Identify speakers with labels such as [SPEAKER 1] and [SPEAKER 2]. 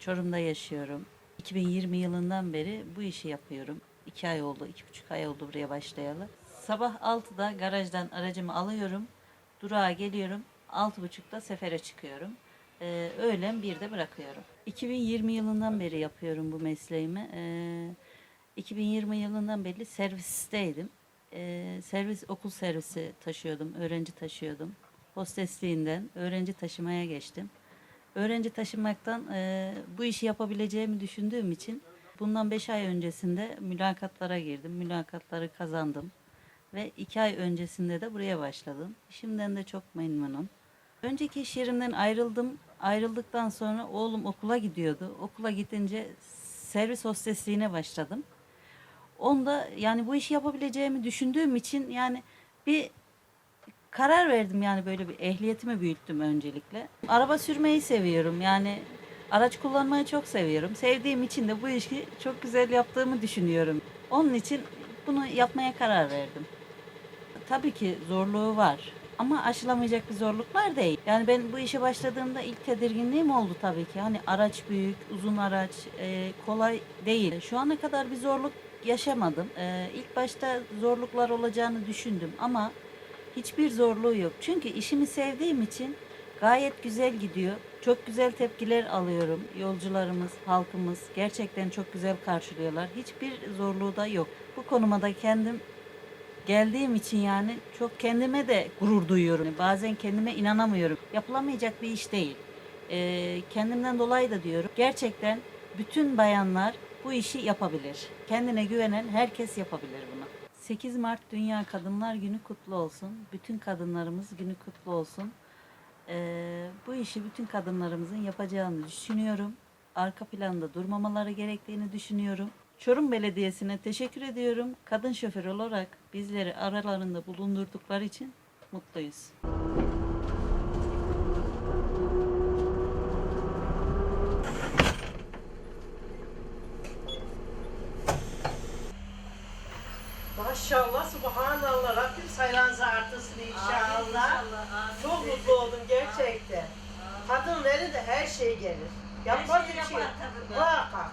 [SPEAKER 1] Çorum'da yaşıyorum. 2020 yılından beri bu işi yapıyorum. İki ay oldu, iki buçuk ay oldu buraya başlayalı. Sabah 6'da garajdan aracımı alıyorum. Durağa geliyorum. 6.30'da sefere çıkıyorum. Ee, öğlen 1'de bırakıyorum. 2020 yılından beri yapıyorum bu mesleğimi. Ee, 2020 yılından beri servisteydim. Ee, servis okul servisi taşıyordum, öğrenci taşıyordum. Hostesliğinden öğrenci taşımaya geçtim. Öğrenci taşımaktan e, bu işi yapabileceğimi düşündüğüm için bundan 5 ay öncesinde mülakatlara girdim. Mülakatları kazandım. Ve 2 ay öncesinde de buraya başladım. İşimden de çok memnunum. Önceki iş yerimden ayrıldım. Ayrıldıktan sonra oğlum okula gidiyordu. Okula gidince servis hostesliğine başladım. Onda yani bu işi yapabileceğimi düşündüğüm için yani bir karar verdim yani böyle bir ehliyetimi büyüttüm öncelikle. Araba sürmeyi seviyorum yani araç kullanmayı çok seviyorum. Sevdiğim için de bu işi çok güzel yaptığımı düşünüyorum. Onun için bunu yapmaya karar verdim. Tabii ki zorluğu var ama aşılamayacak bir zorluklar değil. Yani ben bu işe başladığımda ilk tedirginliğim oldu tabii ki. Hani araç büyük, uzun araç, e, kolay değil. Şu ana kadar bir zorluk yaşamadım. E, ilk başta zorluklar olacağını düşündüm ama hiçbir zorluğu yok. Çünkü işimi sevdiğim için gayet güzel gidiyor. Çok güzel tepkiler alıyorum. Yolcularımız, halkımız gerçekten çok güzel karşılıyorlar. Hiçbir zorluğu da yok. Bu konuma da kendim geldiğim için yani çok kendime de gurur duyuyorum. Bazen kendime inanamıyorum. Yapılamayacak bir iş değil. Ee, kendimden dolayı da diyorum. Gerçekten bütün bayanlar bu işi yapabilir. Kendine güvenen herkes yapabilir bunu. 8 Mart Dünya Kadınlar Günü kutlu olsun. Bütün kadınlarımız günü kutlu olsun. Ee, bu işi bütün kadınlarımızın yapacağını düşünüyorum. Arka planda durmamaları gerektiğini düşünüyorum. Çorum Belediyesi'ne teşekkür ediyorum. Kadın şoför olarak bizleri aralarında bulundurdukları için mutluyuz.
[SPEAKER 2] Sayranızı artırsın inşallah. Çok mutlu oldum gerçekten. Kadın verir de her şey gelir. Yapmaz
[SPEAKER 1] şey
[SPEAKER 2] bir şey.
[SPEAKER 1] yapar.
[SPEAKER 2] Bak,